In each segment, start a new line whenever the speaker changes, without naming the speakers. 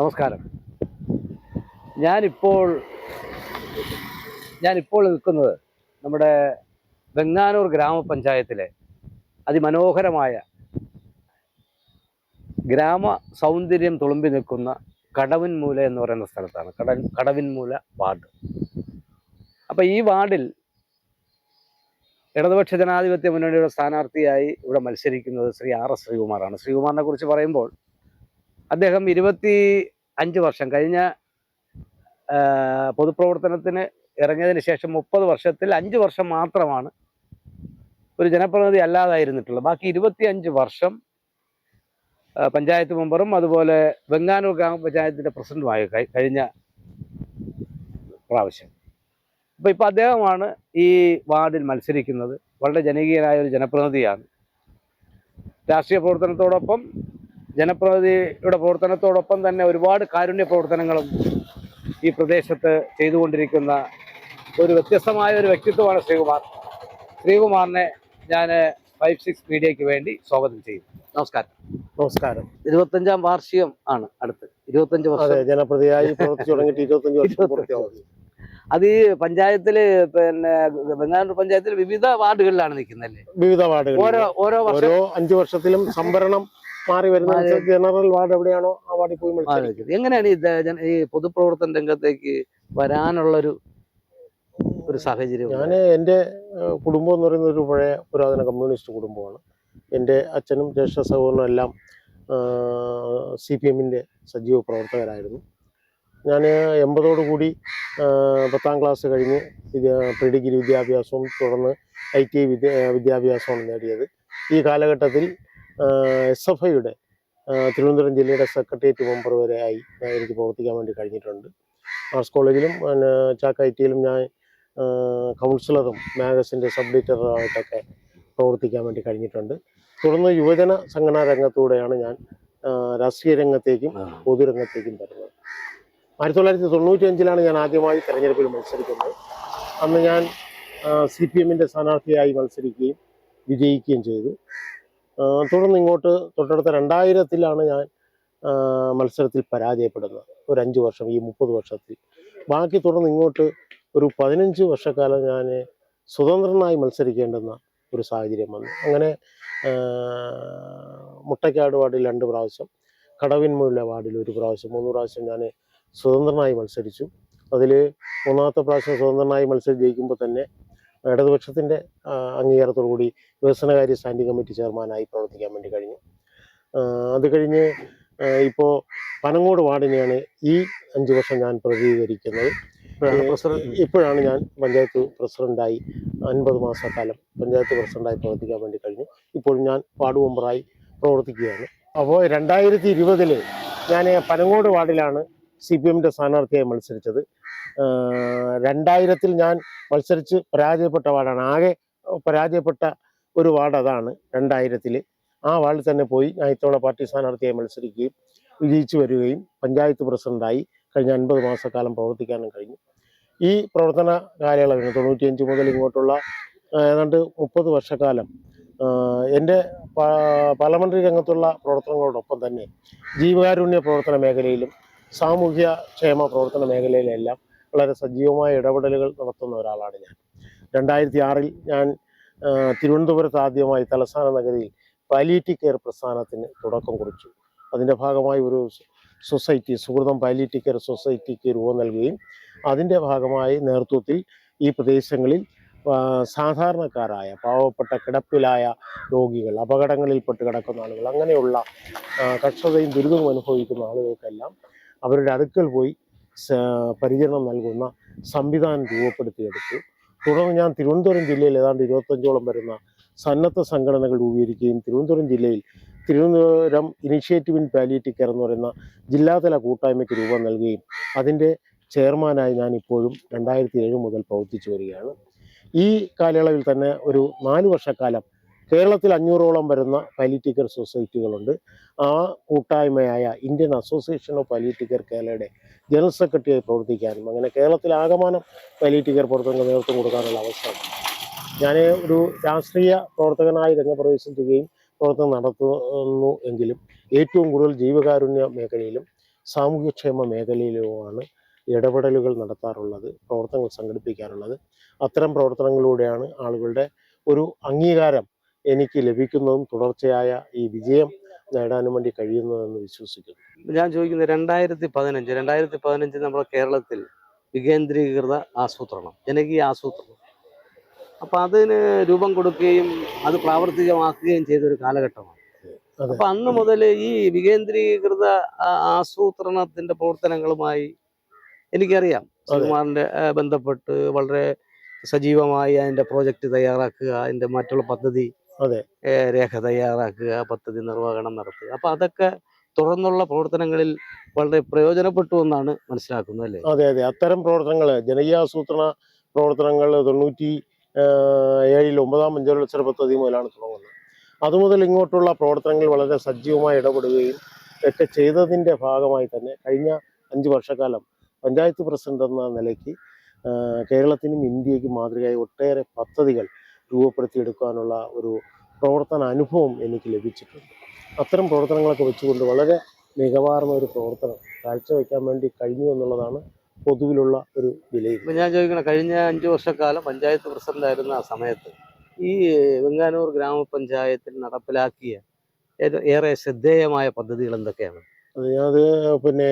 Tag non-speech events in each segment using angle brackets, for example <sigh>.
നമസ്കാരം. ഞാനിപ്പോൾ ഞാനിപ്പോൾ നിൽക്കുന്നത് നമ്മുടെ വെങ്ങാനൂർ ഗ്രാമപഞ്ചായത്തിലെ അതിമനോഹരമായ ഗ്രാമ സൗന്ദര്യം തുളുമ്പി നിൽക്കുന്ന കടവിൻമൂല എന്ന് പറയുന്ന സ്ഥലത്താണ്. കട കടവിൻമൂല വാർഡ്. അപ്പം ഈ വാർഡിൽ ഇടതുപക്ഷ ജനാധിപത്യ മുന്നണിയുടെ സ്ഥാനാർത്ഥിയായി ഇവിടെ മത്സരിക്കുന്നത് ശ്രീ ആർ എസ് ശ്രീകുമാറാണ്. ശ്രീകുമാറിനെ കുറിച്ച് പറയുമ്പോൾ അദ്ദേഹം ഇരുപത്തി അഞ്ച് വർഷം കഴിഞ്ഞ പൊതുപ്രവർത്തനത്തിന് ഇറങ്ങിയതിന് ശേഷം മുപ്പത് വർഷത്തിൽ അഞ്ച് വർഷം മാത്രമാണ് ഒരു ജനപ്രതിനിധി അല്ലാതായിരുന്നിട്ടുള്ളത്. ബാക്കി ഇരുപത്തി അഞ്ച് വർഷം പഞ്ചായത്ത് മെമ്പറും അതുപോലെ വെങ്ങാനൂർ ഗ്രാമപഞ്ചായത്തിന്റെ പ്രസിഡന്റുമായി കഴിഞ്ഞ പ്രാവശ്യം. അപ്പോൾ ഇപ്പോൾ അദ്ദേഹമാണ് ഈ വാർഡിൽ മത്സരിക്കുന്നത്. വളരെ ജനകീയനായ ഒരു ജനപ്രതിനിധിയാണ്. രാഷ്ട്രീയ പ്രവർത്തനത്തോടൊപ്പം ജനപ്രതിനിധിയുടെ പ്രവർത്തനത്തോടൊപ്പം തന്നെ ഒരുപാട് കാരുണ്യ പ്രവർത്തനങ്ങളും ഈ പ്രദേശത്ത് ചെയ്തുകൊണ്ടിരിക്കുന്ന ഒരു വ്യത്യസ്തമായ ഒരു വ്യക്തിത്വമാണ് ശ്രീകുമാർ. ശ്രീകുമാറിനെ ഞാൻ ഫൈവ് സിക്സ് മീഡിയയ്ക്ക് വേണ്ടി സ്വാഗതം ചെയ്യും. നമസ്കാരം.
നമസ്കാരം.
ഇരുപത്തഞ്ചാം വാർഷികം ആണ് അടുത്ത്. ഇരുപത്തഞ്ച് വർഷം.
ജനപ്രതിയായി പ്രവർത്തിച്ചു <laughs> തുടങ്ങിയിട്ട് ഇരുപത്തഞ്ച് വർഷം
അത് ഈ പഞ്ചായത്തിൽ പിന്നെ ബംഗാളൂർ പഞ്ചായത്തിൽ വിവിധ വാർഡുകളിലാണ് നിൽക്കുന്നല്ലേ?
വിവിധ വാർഡുകൾ
ഓരോ ഓരോ വർഷം
അഞ്ചു വർഷത്തിലും സംവരണം മാറി വരുന്ന ജനറൽ വാർഡ് എവിടെയാണോ ആ വാർഡിൽ പോയി മത്സരിക്കും.
എങ്ങനെയാണ് ഈ പൊതുപ്രവർത്തന രംഗത്തേക്ക് വരാനുള്ളൊരു ഒരു സാഹചര്യം
ഞാൻ എന്റെ കുടുംബം എന്ന് പറയുന്നത് ഒരു പഴയ പുരാതന കമ്മ്യൂണിസ്റ്റ് കുടുംബമാണ്. എന്റെ അച്ഛനും ജ്യേഷ്ഠ സഹോദരനും എല്ലാം സി പി എമ്മിന്റെ സജീവ പ്രവർത്തകരായിരുന്നു. ഞാൻ എൺപതോടു കൂടി പത്താം ക്ലാസ് കഴിഞ്ഞ് വിദ്യാ പ്രീ ഡിഗ്രി വിദ്യാഭ്യാസവും തുടർന്ന് ഐ ടി ഐ വിദ്യാഭ്യാസവും വിദ്യാഭ്യാസമാണ് നേടിയത്. ഈ കാലഘട്ടത്തിൽ എസ് എഫ് ഐയുടെ തിരുവനന്തപുരം ജില്ലയുടെ സെക്രട്ടേറിയറ്റ് മെമ്പർ വരെ ആയി എനിക്ക് പ്രവർത്തിക്കാൻ വേണ്ടി കഴിഞ്ഞിട്ടുണ്ട്. ആർട്സ് കോളേജിലും പിന്നെ ചാക്ക ഐ ടിയിലും ഞാൻ കൗൺസിലറും മാഗസിന്റെ സബ് എഡിറ്ററുമായിട്ടൊക്കെ പ്രവർത്തിക്കാൻ വേണ്ടി കഴിഞ്ഞിട്ടുണ്ട്. തുടർന്ന് യുവജന സംഘടനാ രംഗത്തൂടെയാണ് ഞാൻ രാഷ്ട്രീയ രംഗത്തേക്കും പൊതുരംഗത്തേക്കും വരുന്നത്. ആയിരത്തി തൊള്ളായിരത്തി തൊണ്ണൂറ്റി അഞ്ചിലാണ് ഞാൻ ആദ്യമായി തെരഞ്ഞെടുപ്പിൽ മത്സരിക്കുന്നത്. അന്ന് ഞാൻ സി പി എമ്മിന്റെ സ്ഥാനാർത്ഥിയായി മത്സരിക്കുകയും വിജയിക്കുകയും ചെയ്തു. തുടർന്ന് ഇങ്ങോട്ട് തൊട്ടടുത്ത രണ്ടായിരത്തിലാണ് ഞാൻ മത്സരത്തിൽ പരാജയപ്പെടുന്നത്. ഒരു അഞ്ച് വർഷം ഈ മുപ്പത് വർഷത്തിൽ. ബാക്കി തുടർന്ന് ഇങ്ങോട്ട് ഒരു പതിനഞ്ച് വർഷക്കാലം ഞാൻ സ്വതന്ത്രനായി മത്സരിക്കേണ്ടുന്ന ഒരു സാഹചര്യം വന്നു. അങ്ങനെ മുട്ടക്കാട് വാർഡിൽ രണ്ട് പ്രാവശ്യം കടവിൻമുള്ള വാർഡിൽ ഒരു പ്രാവശ്യം മൂന്ന് പ്രാവശ്യം ഞാൻ സ്വതന്ത്രനായി മത്സരിച്ചു. അതിൽ മൂന്നാമത്തെ പ്രാവശ്യം സ്വതന്ത്രനായി മത്സരിച്ച് ജയിക്കുമ്പോൾ തന്നെ ഇടതുപക്ഷത്തിന്റെ അംഗീകാരത്തോടുകൂടി വികസനകാര്യ സ്റ്റാൻഡിംഗ് കമ്മിറ്റി ചെയർമാനായി പ്രവർത്തിക്കാൻ വേണ്ടി കഴിഞ്ഞു. അത് കഴിഞ്ഞ് ഇപ്പോൾ പനങ്ങോട് വാർഡിനെയാണ് ഈ അഞ്ച് വർഷം ഞാൻ പ്രതിനിധീകരിക്കുന്നത്.
ഇപ്പോഴാണ്
ഞാൻ പഞ്ചായത്ത് പ്രസിഡന്റായി അൻപത് മാസക്കാലം പഞ്ചായത്ത് പ്രസിഡന്റായി പ്രവർത്തിക്കാൻ വേണ്ടി കഴിഞ്ഞു. ഇപ്പോൾ ഞാൻ വാർഡ് മെമ്പറായി പ്രവർത്തിക്കുകയാണ്. അപ്പോൾ രണ്ടായിരത്തി ഇരുപതിൽ ഞാൻ പനങ്ങോട് വാർഡിലാണ് സി പി എമ്മിന്റെ സ്ഥാനാർത്ഥിയായി മത്സരിച്ചത്. രണ്ടായിരത്തിൽ ഞാൻ മത്സരിച്ച് പരാജയപ്പെട്ട വാർഡാണ്. ആകെ പരാജയപ്പെട്ട ഒരു വാർഡ് അതാണ് രണ്ടായിരത്തിൽ ആ വാർഡിൽ തന്നെ പോയി ഞാൻ ഇത്തവണ പാർട്ടി സ്ഥാനാർത്ഥിയായി മത്സരിക്കുകയും വിജയിച്ചു വരികയും പഞ്ചായത്ത് പ്രസിഡന്റായി കഴിഞ്ഞ അൻപത് മാസക്കാലം പ്രവർത്തിക്കാനും കഴിഞ്ഞു. ഈ പ്രവർത്തന കാലയളവിന് തൊണ്ണൂറ്റിയഞ്ച് മുതൽ ഇങ്ങോട്ടുള്ള ഏതാണ്ട് മുപ്പത് വർഷക്കാലം എന്റെ പാർലമെന്ററി രംഗത്തുള്ള പ്രവർത്തനങ്ങളോടൊപ്പം തന്നെ ജീവകാരുണ്യ പ്രവർത്തന മേഖലയിലും സാമൂഹ്യ ക്ഷേമ പ്രവർത്തന മേഖലയിലെല്ലാം വളരെ സജീവമായ ഇടപെടലുകൾ നടത്തുന്ന ഒരാളാണ് ഞാൻ. രണ്ടായിരത്തി ആറിൽ ഞാൻ തിരുവനന്തപുരത്ത് ആദ്യമായി തലസ്ഥാന നഗരിയിൽ പാലിയേറ്റീവ് കെയർ പ്രസ്ഥാനത്തിന് തുടക്കം കുറിച്ചു. അതിന്റെ ഭാഗമായി ഒരു സൊസൈറ്റി സുഹൃതം പാലിയേറ്റീവ് കെയർ സൊസൈറ്റിക്ക് രൂപം നൽകുകയും അതിന്റെ ഭാഗമായി നേതൃത്വത്തിൽ ഈ പ്രദേശങ്ങളിൽ സാധാരണക്കാരായ പാവപ്പെട്ട കിടപ്പിലായ രോഗികൾ അപകടങ്ങളിൽപ്പെട്ട് കിടക്കുന്ന ആളുകൾ അങ്ങനെയുള്ള കഷ്ടതയും ദുരിതവും അനുഭവിക്കുന്ന ആളുകൾക്കെല്ലാം അവരുടെ അടുക്കൽ പോയി പരിചരണം നൽകുന്ന സംവിധാനം രൂപപ്പെടുത്തിയെടുത്തു. തുടർന്ന് ഞാൻ തിരുവനന്തപുരം ജില്ലയിൽ ഏതാണ്ട് ഇരുപത്തഞ്ചോളം വരുന്ന സന്നദ്ധ സംഘടനകൾ രൂപീകരിക്കുകയും തിരുവനന്തപുരം ജില്ലയിൽ Thiruvananthapuram initiative in palliative care എന്ന് പറയുന്ന ജില്ലാതല കൂട്ടായ്മയ്ക്ക് രൂപം നൽകുകയും അതിന്റെ ചെയർമാനായി ഞാൻ ഇപ്പോഴും രണ്ടായിരത്തി ഏഴ് മുതൽ പ്രവർത്തിച്ചു വരികയാണ്. ഈ കാലയളവിൽ തന്നെ ഒരു നാല് വർഷക്കാലം കേരളത്തിൽ അഞ്ഞൂറോളം വരുന്ന പലിറ്റിക്കൽ സൊസൈറ്റികളുണ്ട്. ആ കൂട്ടായ്മയായ ഇന്ത്യൻ അസോസിയേഷൻ ഓഫ് പാലിയേറ്റീവ് കേരളയുടെ ജനറൽ സെക്രട്ടറിയായി പ്രവർത്തിക്കാനും അങ്ങനെ കേരളത്തിൽ ആകമാനം പാലിയേറ്റീവ് കെയർ പ്രവർത്തനങ്ങൾ നേതൃത്വം കൊടുക്കാനുള്ള അവസരം. ഞാൻ ഒരു രാഷ്ട്രീയ പ്രവർത്തകനായി രംഗപ്രവേശം പ്രവർത്തനം നടത്തുന്നു എങ്കിലും ഏറ്റവും കൂടുതൽ ജീവകാരുണ്യ മേഖലയിലും സാമൂഹ്യക്ഷേമ മേഖലയിലുമാണ് ഇടപെടലുകൾ നടത്താറുള്ളത് പ്രവർത്തനങ്ങൾ സംഘടിപ്പിക്കാറുള്ളത്. അത്തരം പ്രവർത്തനങ്ങളിലൂടെയാണ് ആളുകളുടെ ഒരു അംഗീകാരം എനിക്ക് ലഭിക്കുന്നതും തുടർച്ചയായ ഈ വിജയം നേടാനും വേണ്ടി കഴിയുന്നതെന്ന് വിശ്വസിക്കുന്നു.
ഞാൻ ചോദിക്കുന്നത് രണ്ടായിരത്തി പതിനഞ്ച് രണ്ടായിരത്തി പതിനഞ്ച് നമ്മുടെ കേരളത്തിൽ വികേന്ദ്രീകൃത ആസൂത്രണം ജനകീയ ആസൂത്രണം. അപ്പൊ അതിന് രൂപം കൊടുക്കുകയും അത് പ്രാവർത്തികമാക്കുകയും ചെയ്ത ഒരു കാലഘട്ടമാണ് അപ്പം അന്ന് മുതൽ ഈ വികേന്ദ്രീകൃത ആസൂത്രണത്തിന്റെ പ്രവർത്തനങ്ങളുമായി എനിക്കറിയാം. ശ്രീകുമാറിന്റെ ആ, ബന്ധപ്പെട്ട് വളരെ സജീവമായി അതിന്റെ പ്രോജക്റ്റ് തയ്യാറാക്കുക അതിന്റെ മറ്റുള്ള പദ്ധതി രേഖ തയ്യാറാക്കുക പദ്ധതി നിർവഹണം നടത്തുക. അപ്പൊ അതൊക്കെ തുടർന്നുള്ള പ്രവർത്തനങ്ങളിൽ വളരെ പ്രയോജനപ്പെട്ടു എന്നാണ് മനസ്സിലാക്കുന്നത് അല്ലേ?
അതെ അതെ. അത്തരം പ്രവർത്തനങ്ങൾ ജനകീയാസൂത്രണ പ്രവർത്തനങ്ങൾ തൊണ്ണൂറ്റി ഏഴിൽ ഒമ്പതാം പഞ്ചവത്സര പദ്ധതി മുതലാണ് തുടങ്ങുന്നത്. അതുമുതൽ ഇങ്ങോട്ടുള്ള പ്രവർത്തനങ്ങൾ വളരെ സജീവമായി ഇടപെടുകയും ഒക്കെ ചെയ്തതിന്റെ ഭാഗമായി തന്നെ കഴിഞ്ഞ അഞ്ച് വർഷക്കാലം പഞ്ചായത്ത് പ്രസിഡന്റ് എന്ന നിലയ്ക്ക് കേരളത്തിനും ഇന്ത്യക്കും മാതൃകയായി ഒട്ടേറെ പദ്ധതികൾ രൂപപ്പെടുത്തിയെടുക്കാനുള്ള ഒരു പ്രവർത്തന അനുഭവം എനിക്ക് ലഭിച്ചിട്ടുണ്ട്. അത്തരം പ്രവർത്തനങ്ങളൊക്കെ വെച്ചുകൊണ്ട് വളരെ മികവാർന്ന ഒരു പ്രവർത്തനം കാഴ്ചവെക്കാൻ വേണ്ടി കഴിഞ്ഞു എന്നുള്ളതാണ് പൊതുവിലുള്ള ഒരു വിലയിരുത്തൽ.
ഇപ്പൊ ഞാൻ ചോദിക്കണം കഴിഞ്ഞ അഞ്ചു വർഷക്കാലം പഞ്ചായത്ത് പ്രസിഡന്റ് ആയിരുന്ന ആ സമയത്ത് ഈ വെങ്കാനൂർ ഗ്രാമപഞ്ചായത്തിൽ നടപ്പിലാക്കിയ ഏറെ ശ്രദ്ധേയമായ പദ്ധതികൾ എന്തൊക്കെയാണ്?
അത് അത് പിന്നെ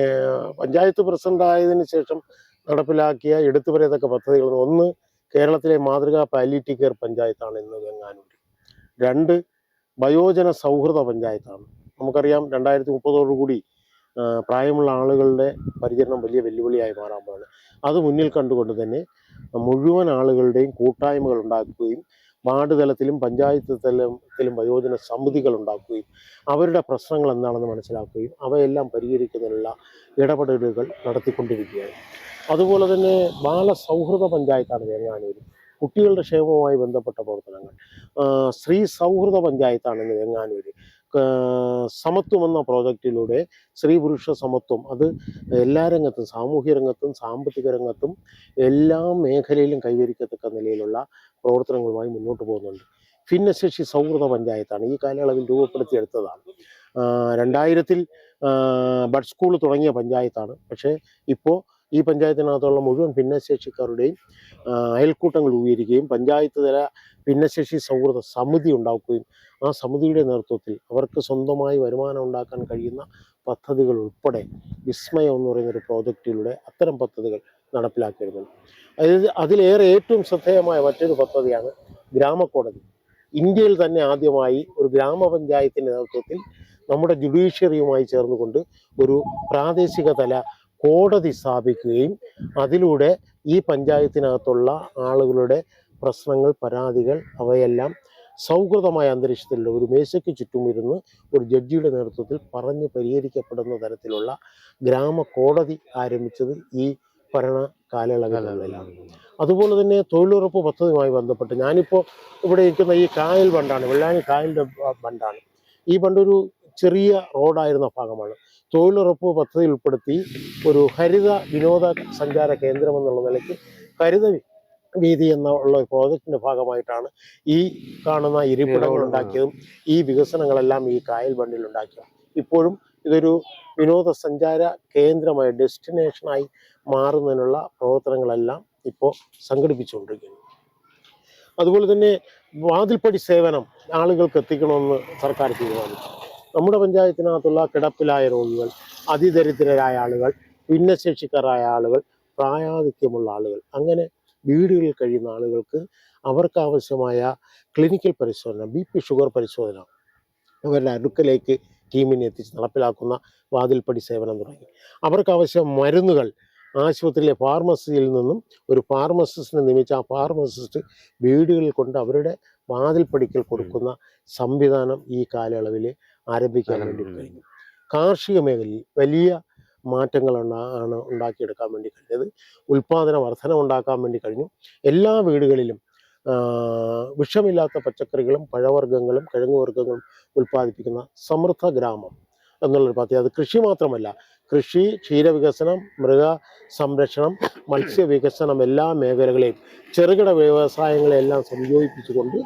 പഞ്ചായത്ത് പ്രസിഡന്റ് ആയതിനു ശേഷം നടപ്പിലാക്കിയ എടുത്തു പറയത്തക്ക പദ്ധതികൾ ഒന്ന് കേരളത്തിലെ മാതൃകാ പാലിറ്റി കെയർ പഞ്ചായത്താണ് ഇന്ന് വെങ്ങാനൂർ രണ്ട് വയോജന സൗഹൃദ പഞ്ചായത്താണ്. നമുക്കറിയാം രണ്ടായിരത്തി മുപ്പതോടുകൂടി പ്രായമുള്ള ആളുകളുടെ പരിചരണം വലിയ വെല്ലുവിളിയായി മാറാൻ പാടില്ല അത് മുന്നിൽ കണ്ടുകൊണ്ട് തന്നെ മുഴുവൻ ആളുകളുടെയും കൂട്ടായ്മകൾ ഉണ്ടാക്കുകയും വാർഡ് തലത്തിലും പഞ്ചായത്ത് തലത്തിലും വയോജന സമിതികൾ ഉണ്ടാക്കുകയും അവരുടെ പ്രശ്നങ്ങൾ എന്താണെന്ന് മനസ്സിലാക്കുകയും അവയെല്ലാം പരിഹരിക്കുന്നതിനുള്ള ഇടപെടലുകൾ നടത്തിക്കൊണ്ടിരിക്കുകയാണ്. അതുപോലെ തന്നെ ബാലസൗഹൃദ പഞ്ചായത്താണ് വേങ്ങാനൂർ കുട്ടികളുടെ ക്ഷേമവുമായി ബന്ധപ്പെട്ട പ്രവർത്തനങ്ങൾ. സ്ത്രീ സൗഹൃദ പഞ്ചായത്താണ് വേങ്ങാനൂർ സമത്വം എന്ന പ്രോജക്റ്റിലൂടെ സ്ത്രീ പുരുഷ സമത്വം അത് എല്ലാ രംഗത്തും സാമൂഹ്യ രംഗത്തും സാമ്പത്തിക രംഗത്തും എല്ലാ മേഖലയിലും കൈവരിക്കത്തക്ക നിലയിലുള്ള പ്രവർത്തനങ്ങളുമായി മുന്നോട്ട് പോകുന്നുണ്ട്. ഭിന്നശേഷി സൗഹൃദ പഞ്ചായത്താണ് ഈ കാലയളവിൽ രൂപപ്പെടുത്തിയെടുത്തതാണ്. രണ്ടായിരത്തിൽ ബഡ് സ്കൂൾ തുടങ്ങിയ പഞ്ചായത്താണ്. പക്ഷേ ഇപ്പോൾ ഈ പഞ്ചായത്തിനകത്തുള്ള മുഴുവൻ ഭിന്നശേഷിക്കാരുടെയും അയൽക്കൂട്ടങ്ങൾ രൂപീകരിക്കുകയും പഞ്ചായത്ത് തല ഭിന്നശേഷി സൗഹൃദ സമിതി ഉണ്ടാക്കുകയും ആ സമിതിയുടെ നേതൃത്വത്തിൽ അവർക്ക് സ്വന്തമായി വരുമാനം ഉണ്ടാക്കാൻ കഴിയുന്ന പദ്ധതികൾ ഉൾപ്പെടെ വിസ്മയം എന്ന് പറയുന്ന ഒരു പ്രോജക്റ്റിലൂടെ അത്തരം പദ്ധതികൾ നടപ്പിലാക്കിയിരുന്നുണ്ട് അതായത് അതിലേറെ ഏറ്റവും ശ്രദ്ധേയമായ മറ്റൊരു പദ്ധതിയാണ് ഗ്രാമക്കോടതി. ഇന്ത്യയിൽ തന്നെ ആദ്യമായി ഒരു ഗ്രാമപഞ്ചായത്തിന്റെ നേതൃത്വത്തിൽ നമ്മുടെ ജുഡീഷ്യറിയുമായി ചേർന്നുകൊണ്ട് ഒരു പ്രാദേശിക തല കോടതി സ്ഥാപിക്കുകയും അതിലൂടെ ഈ പഞ്ചായത്തിനകത്തുള്ള ആളുകളുടെ പ്രശ്നങ്ങൾ പരാതികൾ അവയെല്ലാം സൗഹൃദമായ അന്തരീക്ഷത്തിലുള്ള ഒരു മേശയ്ക്ക് ചുറ്റും ഇരുന്ന് ഒരു ജഡ്ജിയുടെ നേതൃത്വത്തിൽ പറഞ്ഞ് പരിഹരിക്കപ്പെടുന്ന തരത്തിലുള്ള ഗ്രാമ കോടതി ആരംഭിച്ചത് ഈ ഭരണ കാലയളവിലാണ് അതുപോലെ തന്നെ തൊഴിലുറപ്പ് പദ്ധതിയുമായി ബന്ധപ്പെട്ട് ഞാനിപ്പോൾ ഇവിടെ ഇരിക്കുന്ന ഈ കായൽ ബണ്ടാണ് വെള്ളാനി കായലിന്റെ ബണ്ടാണ്. ഈ ബണ്ടൊരു ചെറിയ റോഡായിരുന്ന ഭാഗമാണ്. തൊഴിലുറപ്പ് പദ്ധതി ഉൾപ്പെടുത്തി ഒരു ഹരിത വിനോദ സഞ്ചാര കേന്ദ്രം എന്നുള്ള നിലയ്ക്ക് ഹരിത വീതി എന്ന ഉള്ള പ്രോജക്റ്റിന്റെ ഭാഗമായിട്ടാണ് ഈ കാണുന്ന ഇരിപ്പിടങ്ങൾ ഉണ്ടാക്കിയതും ഈ വികസനങ്ങളെല്ലാം ഈ കായൽ ബണ്ടിൽ ഉണ്ടാക്കിയത്. ഇപ്പോഴും ഇതൊരു വിനോദസഞ്ചാര കേന്ദ്രമായി ഡെസ്റ്റിനേഷനായി മാറുന്നതിനുള്ള പ്രവർത്തനങ്ങളെല്ലാം ഇപ്പോൾ സംഘടിപ്പിച്ചുകൊണ്ടിരിക്കുന്നു. അതുപോലെ തന്നെ വാതിൽപ്പടി സേവനം ആളുകൾക്ക് എത്തിക്കണമെന്ന് സർക്കാർ തീരുമാനിച്ചു. നമ്മുടെ പഞ്ചായത്തിനകത്തുള്ള കിടപ്പിലായ രോഗികൾ അതിദരിദ്രരായ ആളുകൾ ഭിന്നശേഷിക്കാരായ ആളുകൾ പ്രായാധിക്യമുള്ള ആളുകൾ അങ്ങനെ വീടുകളിൽ കഴിയുന്ന ആളുകൾക്ക് അവർക്ക് ആവശ്യമായ ക്ലിനിക്കൽ പരിശോധന ബി പി ഷുഗർ പരിശോധന. അവരുടെ അടുക്കലേക്ക് ടീമിനെ എത്തിച്ച് നടപ്പിലാക്കുന്ന വാതിൽപ്പടി സേവനം തുടങ്ങി. അവർക്ക് ആവശ്യം മരുന്നുകൾ ആശുപത്രിയിലെ ഫാർമസിയിൽ നിന്നും ഒരു ഫാർമസിസ്റ്റിനെ നിയമിച്ച ആ ഫാർമസിസ്റ്റ് വീടുകളിൽ കൊണ്ട് അവരുടെ വാതിൽപ്പടിക്കൽ കൊടുക്കുന്ന സംവിധാനം ഈ കാലയളവിൽ ആരംഭിക്കാൻ വേണ്ടി കഴിഞ്ഞു. കാർഷിക മേഖലയിൽ വലിയ മാറ്റങ്ങൾ ആണ് ഉണ്ടാക്കിയെടുക്കാൻ വേണ്ടി കഴിഞ്ഞത്. ഉൽപാദന വർധന ഉണ്ടാക്കാൻ വേണ്ടി കഴിഞ്ഞു. എല്ലാ വീടുകളിലും വിഷമില്ലാത്ത പച്ചക്കറികളും പഴവർഗങ്ങളും കിഴങ്ങുവർഗങ്ങളും ഉൽപ്പാദിപ്പിക്കുന്ന സമൃദ്ധ ഗ്രാമം എന്നുള്ളൊരു പദ്ധതി. അത് കൃഷി മാത്രമല്ല കൃഷി ക്ഷീരവികസനം മൃഗ സംരക്ഷണം മത്സ്യവികസനം എല്ലാ മേഖലകളെയും ചെറുകിട വ്യവസായങ്ങളെല്ലാം സംയോജിപ്പിച്ചുകൊണ്ട്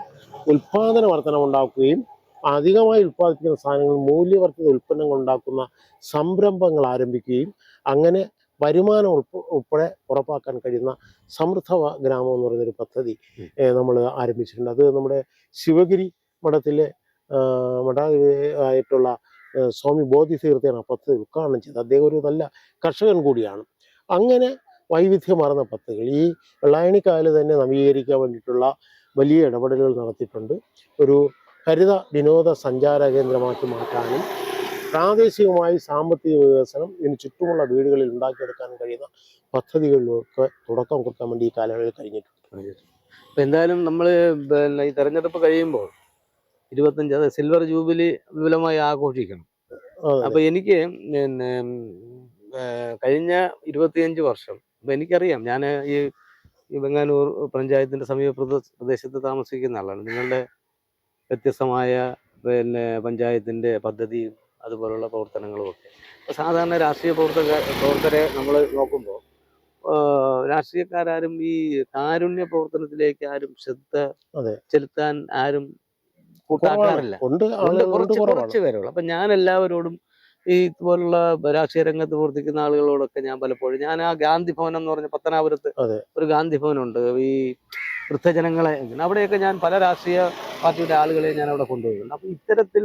ഉൽപാദന വർധന ഉണ്ടാക്കുകയും അധികമായി ഉൽപ്പാദിപ്പിക്കുന്ന സാധനങ്ങൾ മൂല്യവർദ്ധിത ഉൽപ്പന്നങ്ങൾ ഉണ്ടാക്കുന്ന സംരംഭങ്ങൾ ആരംഭിക്കുകയും അങ്ങനെ വരുമാനം ഉൾപ്പ- ഉൾപ്പെടെ ഉറപ്പാക്കാൻ കഴിയുന്ന സമൃദ്ധ ഗ്രാമം എന്ന് പറയുന്നൊരു പദ്ധതി നമ്മൾ ആരംഭിച്ചിട്ടുണ്ട്. അത് നമ്മുടെ ശിവഗിരി മഠത്തിലെ മഠാധിപതി ആയിട്ടുള്ള സ്വാമി ബോധിതീർത്ഥയാണ് ആ പദ്ധതി ഉദ്ഘാടനം ചെയ്തത്. അദ്ദേഹം ഒരു നല്ല കർഷകൻ കൂടിയാണ്. അങ്ങനെ വൈവിധ്യമാർന്ന പദ്ധതികൾ ഈ വെള്ളായണിക്കായൽ തന്നെ നവീകരിക്കാൻ വേണ്ടിയിട്ടുള്ള വലിയ ഇടപെടലുകൾ നടത്തിയിട്ടുണ്ട്. ഒരു ഹരിത വിനോദ സഞ്ചാര കേന്ദ്രമാക്കി മാറ്റാനും പ്രാദേശികമായി സാമ്പത്തിക വികസനം ഇതിന് ചുറ്റുമുള്ള വീടുകളിൽ ഉണ്ടാക്കിയെടുക്കാനും കഴിയുന്ന പദ്ധതികളിലൊക്കെ തുടക്കം കുറിക്കാൻ വേണ്ടി ഈ കാലയളവിൽ കഴിഞ്ഞിട്ടുണ്ട്.
എന്തായാലും നമ്മൾ ഈ തെരഞ്ഞെടുപ്പ് കഴിയുമ്പോൾ ഇരുപത്തഞ്ച് അത് സിൽവർ ജൂബിലി വിപുലമായി ആഘോഷിക്കണം. അപ്പൊ എനിക്ക് പിന്നെ കഴിഞ്ഞ ഇരുപത്തിയഞ്ച് വർഷം അപ്പൊ എനിക്കറിയാം ഞാൻ ഈ ബംഗാനൂർ പഞ്ചായത്തിന്റെ സമീപ പ്രദേശത്ത് താമസിക്കുന്ന ആളാണ് നിങ്ങളുടെ വ്യത്യസ്തമായ പിന്നെ പഞ്ചായത്തിന്റെ പദ്ധതിയും അതുപോലുള്ള പ്രവർത്തനങ്ങളും ഒക്കെ സാധാരണ രാഷ്ട്രീയ പ്രവർത്തക പ്രവർത്തകരെ നമ്മൾ നോക്കുമ്പോൾ രാഷ്ട്രീയക്കാരും ഈ കാരുണ്യ പ്രവർത്തനത്തിലേക്ക് ആരും ശ്രദ്ധ. ചെലുത്താൻ ആരും കൂട്ടാക്കാറില്ല.
ഉണ്ട്
കുറച്ച് കുറച്ച് പേരുള്ളൂ അപ്പൊ ഞാൻ എല്ലാവരോടും ഈ ഇതുപോലുള്ള രാഷ്ട്രീയ രംഗത്ത് പ്രവർത്തിക്കുന്ന ആളുകളോടൊക്കെ ഞാൻ പലപ്പോഴും ഞാൻ ആ ഗാന്ധി ഭവൻ എന്ന് പറഞ്ഞ പത്തനാപുരത്ത്. ഒരു ഗാന്ധി ഉണ്ട് ഈ വൃദ്ധജനങ്ങളെ അവിടെയൊക്കെ ഞാൻ പല രാഷ്ട്രീയ പാർട്ടിയുടെ ആളുകളെ ഞാൻ അവിടെ കൊണ്ടുപോയിട്ടുണ്ട്. അപ്പൊ ഇത്തരത്തിൽ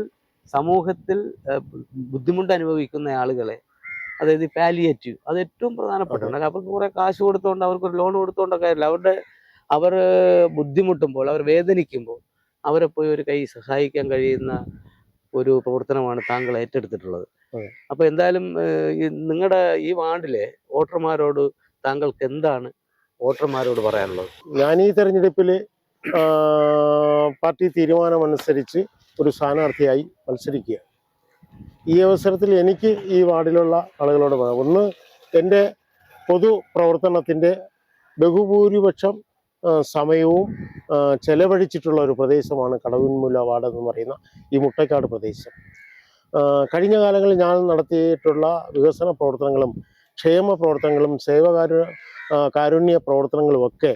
സമൂഹത്തിൽ ബുദ്ധിമുട്ട് അനുഭവിക്കുന്ന ആളുകളെ അതായത് പാലിയേറ്റീവ് അത് ഏറ്റവും പ്രധാനപ്പെട്ടാണ് അവർക്ക് കുറെ കാശ് കൊടുത്തോണ്ട് അവർക്ക് ഒരു ലോൺ കൊടുത്തോണ്ടൊക്കെ അല്ല അവരുടെ അവർ ബുദ്ധിമുട്ടുമ്പോൾ അവർ വേദനിക്കുമ്പോൾ അവരെ പോയി ഒരു കൈ സഹായിക്കാൻ കഴിയുന്ന ഒരു പ്രവർത്തനമാണ് താങ്കൾ ഏറ്റെടുത്തിട്ടുള്ളത്.
അപ്പോൾ
അപ്പൊ എന്തായാലും നിങ്ങളുടെ ഈ വാർഡിലെ വോട്ടർമാരോട് താങ്കൾക്ക് എന്താണ് വോട്ടർമാരോട് പറയാനുള്ളത്?
ഞാൻ ഈ തെരഞ്ഞെടുപ്പിൽ പാർട്ടി തീരുമാനമനുസരിച്ച് ഒരു സ്ഥാനാർത്ഥിയായി മത്സരിക്കുക. ഈ അവസരത്തിൽ എനിക്ക് ഈ വാർഡിലുള്ള ആളുകളോട് പറയാം. ഒന്ന് എന്റെ പൊതു പ്രവർത്തനത്തിന്റെ ബഹുഭൂരിപക്ഷം സമയവും ചെലവഴിച്ചിട്ടുള്ള ഒരു പ്രദേശമാണ് കടവിൻമൂല വാർഡ് എന്ന് പറയുന്ന ഈ മുട്ടക്കാട് പ്രദേശം. കഴിഞ്ഞ കാലങ്ങളിൽ ഞാൻ നടത്തിയിട്ടുള്ള വികസന പ്രവർത്തനങ്ങളും ക്ഷേമ പ്രവർത്തനങ്ങളും സേവകാരു കാരുണ്യ പ്രവർത്തനങ്ങളും ഒക്കെ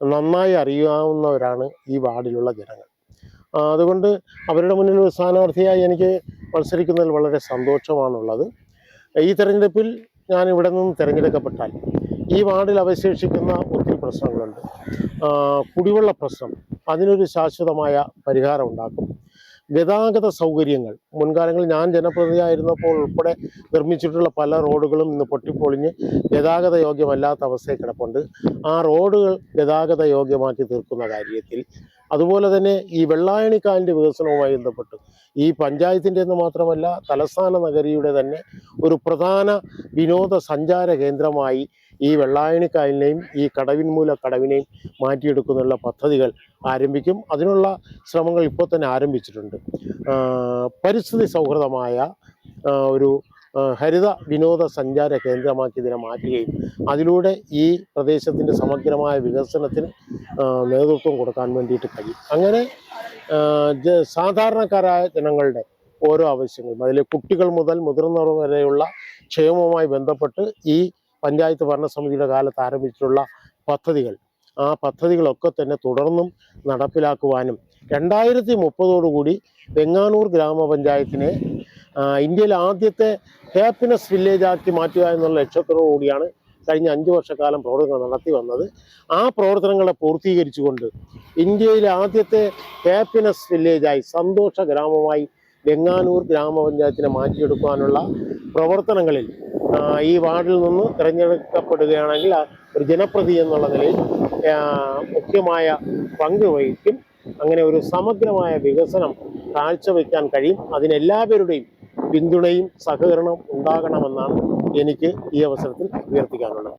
നന്നായി അറിയാവുന്നവരാണ് ഈ വാർഡിലുള്ള ജനങ്ങൾ. അതുകൊണ്ട് അവരുടെ മുന്നിൽ ഒരു സ്ഥാനാർത്ഥിയായി എനിക്ക് മത്സരിക്കുന്നതിൽ വളരെ സന്തോഷമാണുള്ളത്. ഈ തെരഞ്ഞെടുപ്പിൽ ഞാൻ ഇവിടെ നിന്ന് തിരഞ്ഞെടുക്കപ്പെട്ടാൽ ഈ വാർഡിൽ അവശേഷിക്കുന്ന പ്രശ്നങ്ങളുണ്ട്. കുടിവെള്ള പ്രശ്നം അതിനൊരു ശാശ്വതമായ പരിഹാരം ഉണ്ടാക്കും. ഗതാഗത സൗകര്യങ്ങൾ മുൻകാലങ്ങളിൽ ഞാൻ ജനപ്രതിനിധിയായിരുന്നപ്പോൾ ഉൾപ്പെടെ നിർമ്മിച്ചിട്ടുള്ള പല റോഡുകളും ഇന്ന് പൊട്ടിപ്പൊളിഞ്ഞ് ഗതാഗത യോഗ്യമല്ലാത്ത അവസ്ഥയിൽ കിടപ്പുണ്ട്. ആ റോഡുകൾ ഗതാഗത യോഗ്യമാക്കി തീർക്കുന്ന കാര്യത്തിൽ അതുപോലെ തന്നെ ഈ വെള്ളായണിക്കാലിന്റെ വികസനവുമായി ബന്ധപ്പെട്ട് ഈ പഞ്ചായത്തിന്റെ എന്ന് മാത്രമല്ല തലസ്ഥാന നഗരിയുടെ തന്നെ ഒരു പ്രധാന വിനോദസഞ്ചാര കേന്ദ്രമായി ഈ വെള്ളായണി കായലിനെയും ഈ കടവിൻമൂല കടവിനെയും മാറ്റിയെടുക്കുന്നതിനുള്ള പദ്ധതികൾ ആരംഭിക്കും. അതിനുള്ള ശ്രമങ്ങൾ ഇപ്പോൾ തന്നെ ആരംഭിച്ചിട്ടുണ്ട്. പരിസ്ഥിതി സൗഹൃദമായ ഒരു ഹരിത ഹരിത വിനോദസഞ്ചാര കേന്ദ്രമാക്കി ഇതിനെ മാറ്റുകയും അതിലൂടെ ഈ പ്രദേശത്തിന്റെ സമഗ്രമായ വികസനത്തിന് നേതൃത്വം കൊടുക്കാൻ വേണ്ടിയിട്ട് കഴിയും. അങ്ങനെ സാധാരണക്കാരായ ജനങ്ങളുടെ ഓരോ ആവശ്യങ്ങളും അതിലെ കുട്ടികൾ മുതൽ മുതിർന്നവർ വരെയുള്ള ക്ഷേമവുമായി ബന്ധപ്പെട്ട് ഈ പഞ്ചായത്ത് ഭരണസമിതിയുടെ കാലത്ത് ആരംഭിച്ചിട്ടുള്ള പദ്ധതികൾ. ആ പദ്ധതികളൊക്കെ തന്നെ തുടർന്നും നടപ്പിലാക്കുവാനും രണ്ടായിരത്തി മുപ്പതോടുകൂടി വെങ്ങാനൂർ ഗ്രാമപഞ്ചായത്തിനെ ഇന്ത്യയിലെ ആദ്യത്തെ ഹാപ്പിനെസ് വില്ലേജ് ആക്കി മാറ്റുക എന്നുള്ള ലക്ഷ്യത്തോടു കൂടിയാണ് കഴിഞ്ഞ അഞ്ച് വർഷക്കാലം പ്രവർത്തനങ്ങൾ നടത്തി വന്നത്. ആ പ്രവർത്തനങ്ങളെ പൂർത്തീകരിച്ചുകൊണ്ട് ഇന്ത്യയിലെ ആദ്യത്തെ ഹാപ്പിനെസ് വില്ലേജായി സന്തോഷ ഗ്രാമമായി വെങ്ങാനൂർ ഗ്രാമപഞ്ചായത്തിനെ മാറ്റിയെടുക്കുവാനുള്ള പ്രവർത്തനങ്ങളിൽ ഈ വാർഡിൽ നിന്ന് തിരഞ്ഞെടുക്കപ്പെടുകയാണെങ്കിൽ ഒരു ജനപ്രതി എന്നുള്ള നിലയിൽ മുഖ്യമായ പങ്ക് വഹിക്കും. അങ്ങനെ ഒരു സമഗ്രമായ വികസനം കാഴ്ചവെക്കാൻ കഴിയും. അതിനെല്ലാവരുടെയും പിന്തുണയും സഹകരണവും ഉണ്ടാകണമെന്നാണ് എനിക്ക് ഈ അവസരത്തിൽ അഭ്യർത്ഥിക്കാനുള്ളത്.